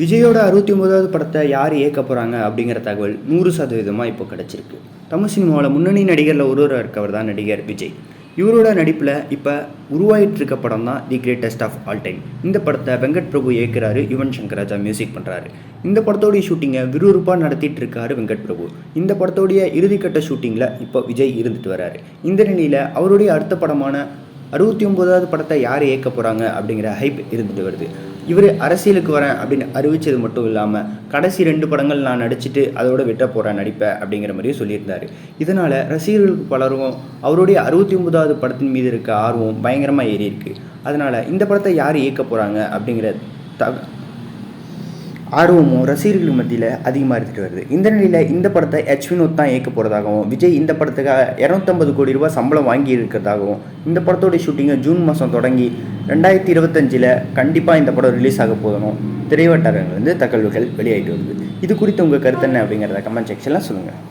விஜயோட அறுபத்தி ஒன்பதாவது படத்தை யார் இயக்க போகிறாங்க அப்படிங்கிற தகவல் நூறு சதவீதமாக இப்போ கிடச்சிருக்கு. தமிழ் சினிமாவில் முன்னணி நடிகரில் ஒருவராக இருக்கவர் தான் நடிகர் விஜய். இவரோட நடிப்பில் இப்போ உருவாயிட்டு இருக்க படம் தான் the greatest of all time. இந்த படத்தை வெங்கட் பிரபு இயக்குறாரு யுவன் சங்கராஜா மியூசிக் பண்ணுறாரு இந்த படத்தோடைய ஷூட்டிங்கை விறுவிறுப்பாக நடத்திட்டு இருக்காரு வெங்கட் பிரபு. இந்த படத்தோடைய இறுதிக்கட்ட ஷூட்டிங்கில் இப்போ விஜய் இருந்துட்டு வராரு. இந்த நிலையில் அவருடைய அடுத்த படமான அறுபத்தி ஒன்பதாவது படத்தை யார் இயக்க போகிறாங்க அப்படிங்கிற ஹைப் இருந்துட்டு வருது. இவர் அரசியலுக்கு வரேன் அப்படின்னு அறிவிச்சது மட்டும் இல்லாமல் கடைசி ரெண்டு படங்கள் நான் நடிச்சுட்டு அதோட விட்ட போகிறேன் நடிப்பேன் அப்படிங்கிற மாதிரியும் சொல்லியிருந்தார். இதனால் ரசிகர்களுக்கு பலரும் அவருடைய அறுபத்தி ஒன்பதாவது படத்தின் மீது இருக்க ஆர்வம் பயங்கரமாக ஏறி இருக்கு அதனால் இந்த படத்தை யார் இயக்க போகிறாங்க அப்படிங்கிற த ஆர்வமும் ரசிகர்கள் மத்தியில் அதிகமாக இருந்துட்டு வருது. இந்த நிலையில் இந்த படத்தை எச் வினோத் தான் இயக்க போகிறதாகவும் விஜய் இந்த படத்துக்காக இரநூத்தம்பது கோடி ரூபாய் சம்பளம் வாங்கி இருக்கிறதாகவும் இந்த படத்தோடைய ஷூட்டிங்கை ஜூன் மாதம் தொடங்கி ரெண்டாயிரத்தி இருபத்தஞ்சில் கண்டிப்பாக இந்த படம் ரிலீஸ் ஆக போதணும் திரைவட்டாரங்கள்லேருந்து தகவல்கள் வெளியாகிட்டு வருது. இது குறித்து உங்கள் கருத்து என்ன அப்படிங்கிறத கமெண்ட் செக்ஷனில் சொல்லுங்கள்